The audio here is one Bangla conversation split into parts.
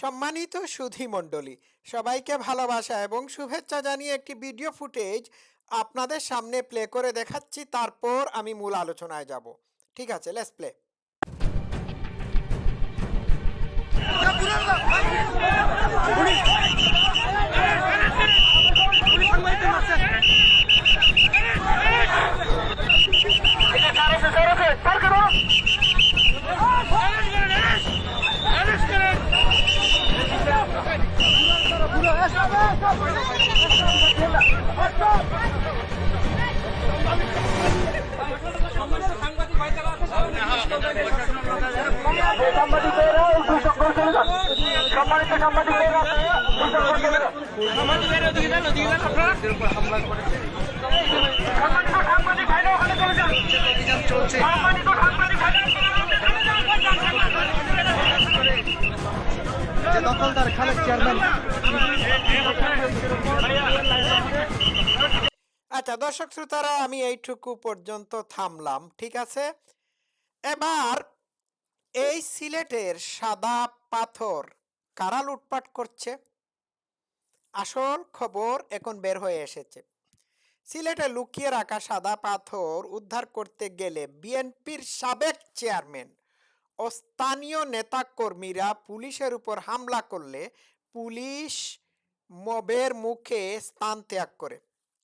সম্মানিত সুধী মণ্ডলী, সবাইকে ভালোবাসা এবং শুভেচ্ছা জানিয়ে একটি ভিডিও ফুটেজ আপনাদের সামনে প্লে করে দেখাচ্ছি। তারপর আমি মূল আলোচনায় যাব। ঠিক আছে লেস প্লে আচ্ছা দর্শক শ্রোতারা, আমি এইটুকু পর্যন্ত থামলাম, ঠিক আছে? এবার এই সিলেটের সাদা পাথর কারা লুটপাট করছে? আসল খবর এখন বের হয়ে এসেছে। সিলেটে লুকিয়ে রাখা সাদা পাথর উদ্ধার করতে গেলে বিএনপির সাবেক চেয়ারম্যান ও স্থানীয় নেতাকর্মীরা পুলিশের উপর হামলা করলে পুলিশ মবের মুখে স্থান ত্যাগ করে।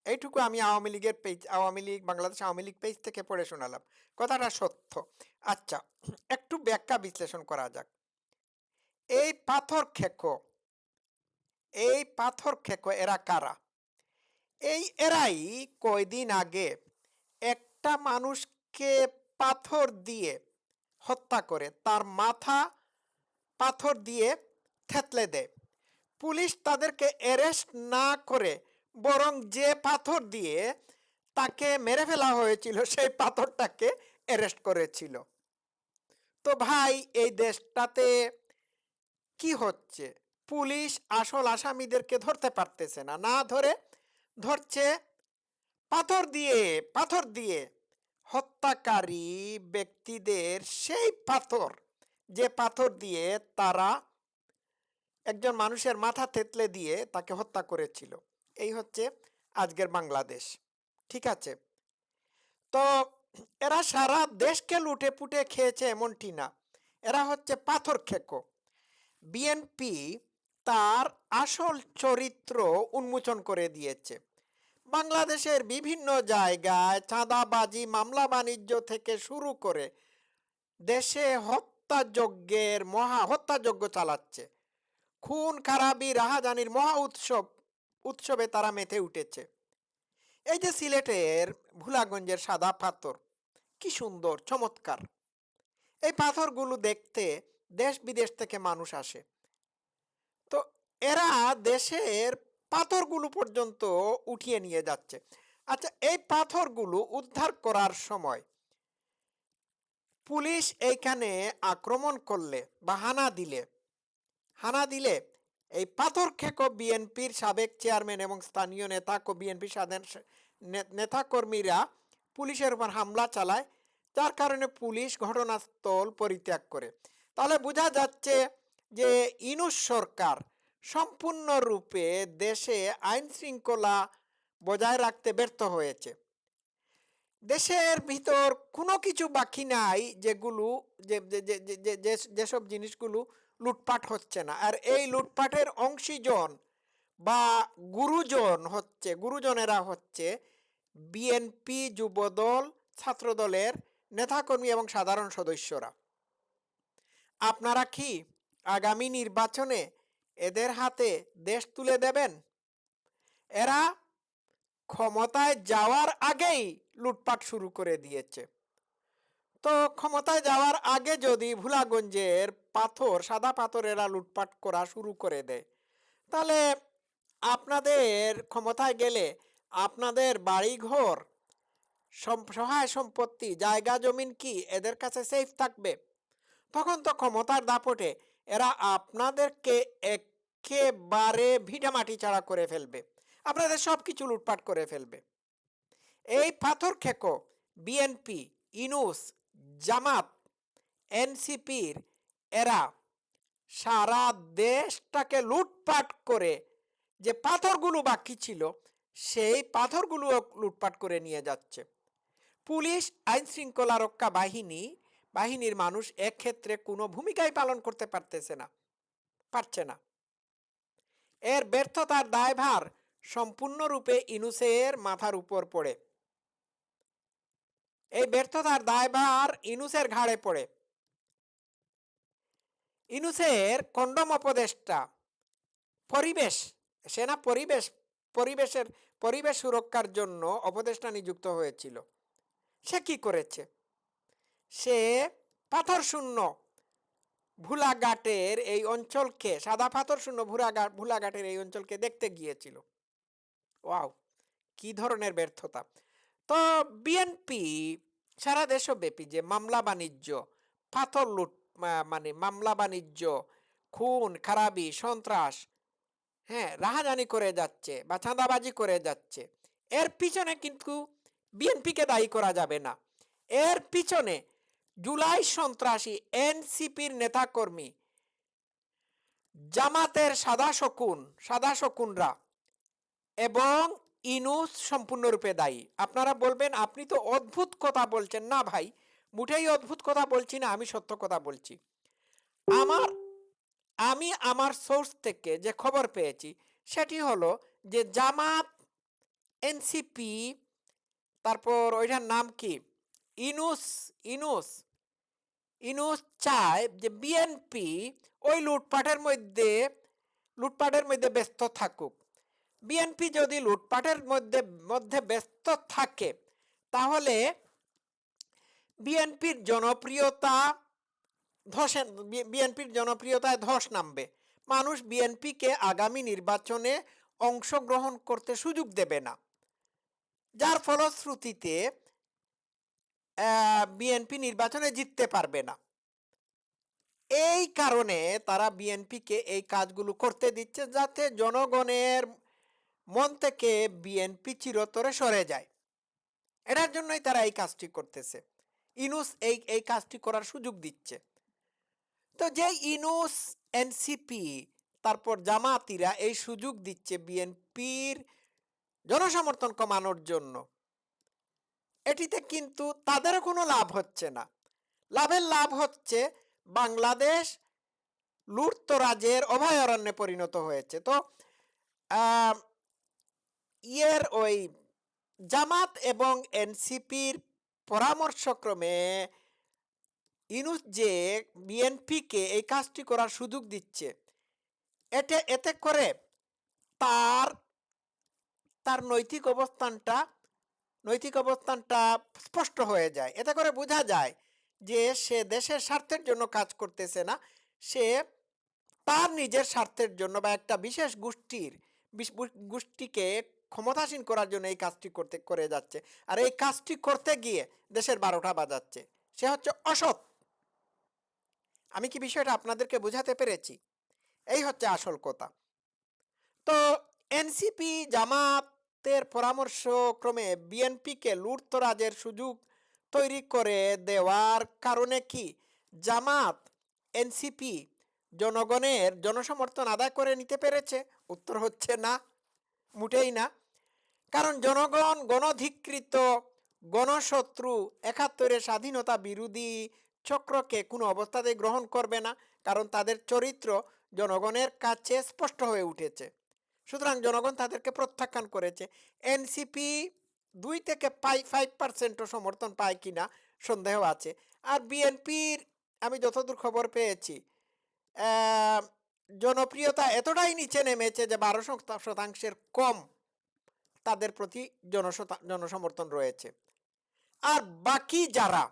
এইটুকু আমি আওয়ামী লীগের page, Awami League, Bangladesh Awami League page থেকে পড়ে শোনালাম। কথাটা সত্য। আচ্ছা একটু ব্যাখ্যা বিশ্লেষণ করা যাক। এই পাথর খেকো, এই পাথর খেকো এরা কারা? এই এরাই কয়দিন আগে একটা মানুষকে পাথর দিয়ে হত্যা করে। তার মাথা পাথর দিয়ে থেতলে দেয়। পুলিশ তাদেরকে অ্যারেস্ট না করে বরং যে পাথর দিয়ে তাকে মেরে ফেলা হয়েছিল, সেই পাথরটাকে অ্যারেস্ট করেছিল। তো ভাই, এই দেশটাতে কি হচ্ছে? পুলিশ আসল আসামিদেরকে ধরতে পারতেছে না। না ধরে ধরছে পাথর দিয়ে পাথর দিয়ে হত্যাকারী ব্যক্তিদের সেই পাথর। যে পাথর দিয়ে তারা একজন মানুষের মাথা থেতলে দিয়ে তাকে হত্যা করেছিল। এই হচ্ছে আজকের বাংলাদেশ, ঠিক আছে? তো এরা সারা দেশকে লুটে পুটে খেয়েছে এমনটি না। এরা হচ্ছে পাথর খেকো। বিএনপি তার আসল চরিত্র উন্মোচন করে দিয়েছে। বাংলাদেশের বিভিন্ন জায়গায় চাঁদাবাজি, মামলা বাণিজ্য থেকে শুরু করে দেশে হত্যাযজ্ঞের মহা, হত্যাযজ্ঞ চালাচ্ছে। খুন, খারাপি, রাহাজানির মহা উৎসব উৎসবে তারা মেতে উঠেছে। এই যে সিলেটের ভুলাগঞ্জের সাদা পাথর, কি সুন্দর, চমৎকার। এই পাথরগুলো দেখতে দেশ বিদেশ থেকে মানুষ আসে। তো এরা দেশের পাথরগুলো পর্যন্ত উঠিয়ে নিয়ে যাচ্ছে। আচ্ছা এই পাথরগুলো উদ্ধার করার সময় পুলিশ এইখানে আক্রমণ করলে বা হানা দিলে হানা দিলে এই পাথর খেকো বিএনপির সাবেক চেয়ারম্যান এবং স্থানীয় নেতা বিএনপি সাধারণ নেতাকর্মীরা পুলিশের উপর হামলা চালায়, যার কারণে পুলিশ ঘটনাস্থল পরিত্যাগ করে। তাহলে বোঝা যাচ্ছে যে ইনুস সরকার সম্পূর্ণরূপে দেশে আইন শৃঙ্খলা বজায় রাখতে ব্যর্থ হয়েছে। দেশের ভিতর কোনো কিছু বাকি নাই যেগুলো যেসব জিনিসগুলো লুটপাট হচ্ছে না। আর এই লুটপাটের অংশীজন বা গুরুজন হচ্ছে, গুরুজনেরা হচ্ছে বিএনপি যুবদল, ছাত্রদলের নেতাকর্মী এবং সাধারণ সদস্যরা। আপনারা কি আগামী নির্বাচনে এদের হাতে দেশ তুলে দেবেন? এরা ক্ষমতায় যাওয়ার আগেই লুটপাট শুরু করে দিয়েছে। তো ক্ষমতায় যাওয়ার আগে যদি ভুলাগঞ্জের পাথর, সাদা পাথর এরা লুটপাট করা শুরু করে দেয়। তাহলে আপনাদের ক্ষমতায় গেলে আপনাদের বাড়িঘর সহায় সম্পত্তি, জায়গা, জমিন কি এদের কাছে সেফ থাকবে? তখন তো ক্ষমতার দাপটে এরা আপনাদেরকে একেবারে ভিটামাটি ছাড়া করে ফেলবে। আপনাদের সব কিছু লুটপাট করে ফেলবে। এই পাথর খেকো, বিএনপি, ইনুস, জামাত, এনসিপির এরা সারা দেশটাকে লুটপাট করে যে পাথরগুলো বাকি ছিল, সেই পাথরগুলো লুটপাট করে নিয়ে যাচ্ছে। পুলিশ আইন শৃঙ্খলা রক্ষা বাহিনী, বাহিনীর মানুষ এক্ষেত্রে কোনো ভূমিকাই পালন করতে পারতেছে না, পারছে না। এর ব্যর্থতার দায়ভার সম্পূর্ণরূপে ইনুসের মাথার উপর পড়ে। এই ব্যর্থতার দায়ভার ইনুসের ঘাড়ে পড়ে। ইনুসের কন্ডম উপদেষ্টা, পরিবেশ, সেনা পরিবেশ, পরিবেশের, পরিবেশ সুরক্ষার জন্য উপদেষ্টা নিযুক্ত হয়েছিল। সে কি করেছে? সে পাথর শূন্য ভুলাঘাটের এই অঞ্চলকে, সাদা পাথর শূন্য ভুলাঘাট ভুলাঘাটের এই অঞ্চলকে দেখতে গিয়েছিল। ওয়াও, কি ধরনের ব্যর্থতা। তো বিএনপি, সারা দেশব্যাপী যে মামলা বাণিজ্য, পাথর লুট মানে মামলা বাণিজ্য, খুন, খারাপি, সন্ত্রাস হ্যাঁ রাহাজানি করে যাচ্ছে বা চাঁদাবাজি করে যাচ্ছে। এর পিছনে কিন্তু বিএনপিকে দায়ী করা যাবে না। এর পিছনে জুলাই সন্ত্রাসী এনসিপির নেতাকর্মী জামাতের সাদা শকুন সাদা শকুনরা এবং ইনুস সম্পূর্ণরূপে দায়ী। আপনারা বলবেন, আপনি তো অদ্ভুত কথা বলছেন। না ভাই মুঠেই অদ্ভুত কথা বলছি না, আমি সত্য কথা বলছি। আমার, আমি আমার সোর্স থেকে যে খবর পেয়েছি, সেটি হলো যে জামাত, এনসিপি, তারপর ওইটার নাম কি? ইনুস ইনুস ইনুস চায় যে বিএনপি ওই লুটপাটের মধ্যে লুটপাটের মধ্যে ব্যস্ত থাকুক। বিএনপি যদি লুটপাটের মধ্যে মধ্যে ব্যস্ত থাকে, তাহলে বিএনপির জনপ্রিয়তা ধসে বিএনপির জনপ্রিয়তায় ধস নামবে। মানুষ বিএনপিকে আগামী নির্বাচনে অংশগ্রহণ করতে সুযোগ দেবে না। যার ফলশ্রুতিতে বিএনপি নির্বাচনে জিততে পারবে না। এই কারণে তারা বিএনপিকে এই কাজগুলো করতে দিচ্ছে যাতে জনগণের মন থেকে বিএনপি চিরতরে সরে যায়। এটার জন্যই তারা এই কাজটি করতেছে। ইনুস এই এই কাজটি করার সুযোগ দিচ্ছে। তো যে ইনুস, এনসিপি, তারপর জামাতিরা এই সুযোগ দিচ্ছে বিএনপির জনসমর্থন কমানোর জন্য, এটিতে কিন্তু তাদেরও কোনো লাভ হচ্ছে না। লাভের লাভ হচ্ছে বাংলাদেশ লুটতরাজের অভয়ারণ্যে পরিণত হয়েছে। তো ইয়ের ওই জামাত এবং এনসিপির পরামর্শক্রমে ইনুস যে বিএনপিকে এই কাজটি করার সুযোগ দিচ্ছে এতে এতে করে তার তার নৈতিক অবস্থানটা নৈতিক অবস্থানটা স্পষ্ট হয়ে যায়। এতে করে বোঝা যায় যে সে দেশের স্বার্থের জন্য কাজ করতেছে না, সে তার নিজের স্বার্থের জন্য বা একটা বিশেষ গোষ্ঠীর গোষ্ঠীকে ক্ষমতাসীন করার জন্য এই কাজটি করতে, করে যাচ্ছে। আর এই কাজটি করতে গিয়ে দেশের বারোটা বাজাচ্ছে। সে হচ্ছে অসৎ। আমি কি বিষয়টা আপনাদেরকে বোঝাতে পেরেছি? এই হচ্ছে আসল কথা। তো এনসিপি জামাতের পরামর্শ ক্রমে বিএনপিকে লুটতরাজের সুযোগ তৈরি করে দেওয়ার কারণে কি জামাত এনসিপি জনগণের জনসমর্থন আদায় করে নিতে পেরেছে? উত্তর হচ্ছে না, মোটেই না। কারণ জনগণ গণধিকৃত, গণশত্রু, একাত্তরের স্বাধীনতা বিরোধী চক্রকে কোনো অবস্থাতে গ্রহণ করবে না, কারণ তাদের চরিত্র জনগণের কাছে স্পষ্ট হয়ে উঠেছে। সুতরাং জনগণ তাদেরকে প্রত্যাখ্যান করেছে। এনসিপি দুই থেকে পাই ফাইভ পার্সেন্টও সমর্থন পায় কিনা সন্দেহ আছে। আর বিএনপির আমি যতদূর খবর পেয়েছি জনপ্রিয়তা এতটাই নিচে নেমেছে যে বারো শতা- শতাংশের কম তাদের প্রতি জনসমর্থন রয়েছে। আর বাকি যারা,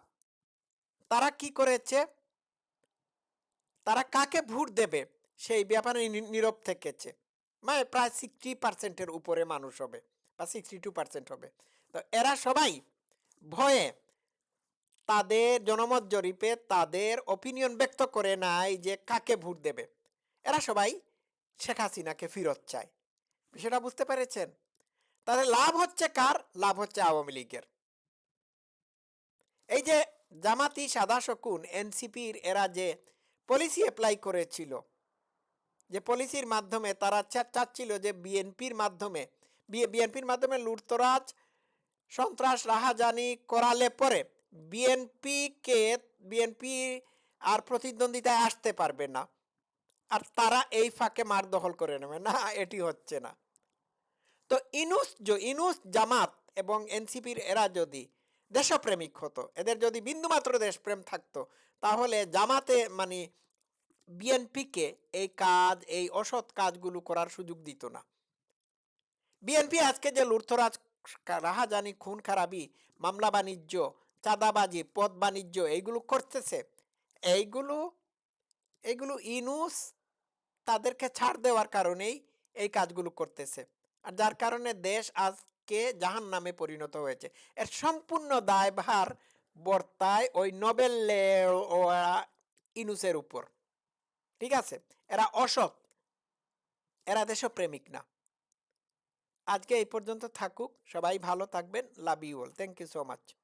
তারা কি করেছে? তারা কাকে ভোট দেবে? সেই ব্যাপারে নীরব থেকেছে। মানে প্রায় সিক্সটি পার্সেন্টের উপরে মানুষ হবে বা সিক্সটি টু পার্সেন্ট হবে। তো এরা সবাই ভয়ে তাদের জনমত জরিপে তাদের অপিনিয়ন ব্যক্ত করে নাই যে কাকে ভোট দেবে। এরা সবাই শেখ হাসিনাকে ফিরত চায়। বিষয়টা বুঝতে পেরেছেন? তাহলে লাভ হচ্ছে কার? লাভ হচ্ছে আওয়ামী লীগের। এই যে জামাতি সাদা শকুন, এনসিপির এরা যে পলিসি অ্যাপ্লাই করেছিল, যে পলিসির মাধ্যমে তারা চাচ্ছিল যে বিএনপির মাধ্যমে বিএনপির মাধ্যমে লুটতরাজ, সন্ত্রাস, রাহাজানি করালে পরে বিএনপিকে, বিএনপি আর প্রতিদ্বন্দ্বিতায় আসতে পারবে না। আর তারা এই ফাঁকে মার দখল করে নেবে। না, এটি হচ্ছে না। তো ইনুস ইনুস জামাত এবং এনসিপির এরা যদি দেশপ্রেমিক হতো, এদের যদি বিন্দুমাত্র দেশপ্রেম থাকতো, তাহলে জামাতে মানে বিএনপিকে এই কাজ, এই অসৎ কাজগুলো করার সুযোগ দিত না। বিএনপি আজকে যে লুর্থরাজ রাহাজানি, খুন খারাপি, মামলা বাণিজ্য, চাঁদাবাজি পদ বাণিজ্য এইগুলো করতেছে, এইগুলো এইগুলো ইনুস তাদেরকে ছাড় দেওয়ার কারণেই এই কাজগুলো করতেছে। আর যার কারণে দেশ আজকে জাহান নামে পরিণত হয়েছে। এর সম্পূর্ণ দায়ভার বর্তায় ওই নোবেল ইনুসের উপর। ঠিক আছে? এরা অসৎ। এরা দেশপ্রেমিক না। আজকে এই পর্যন্ত থাকুক। সবাই ভালো থাকবেন। Love you all. Thank you so much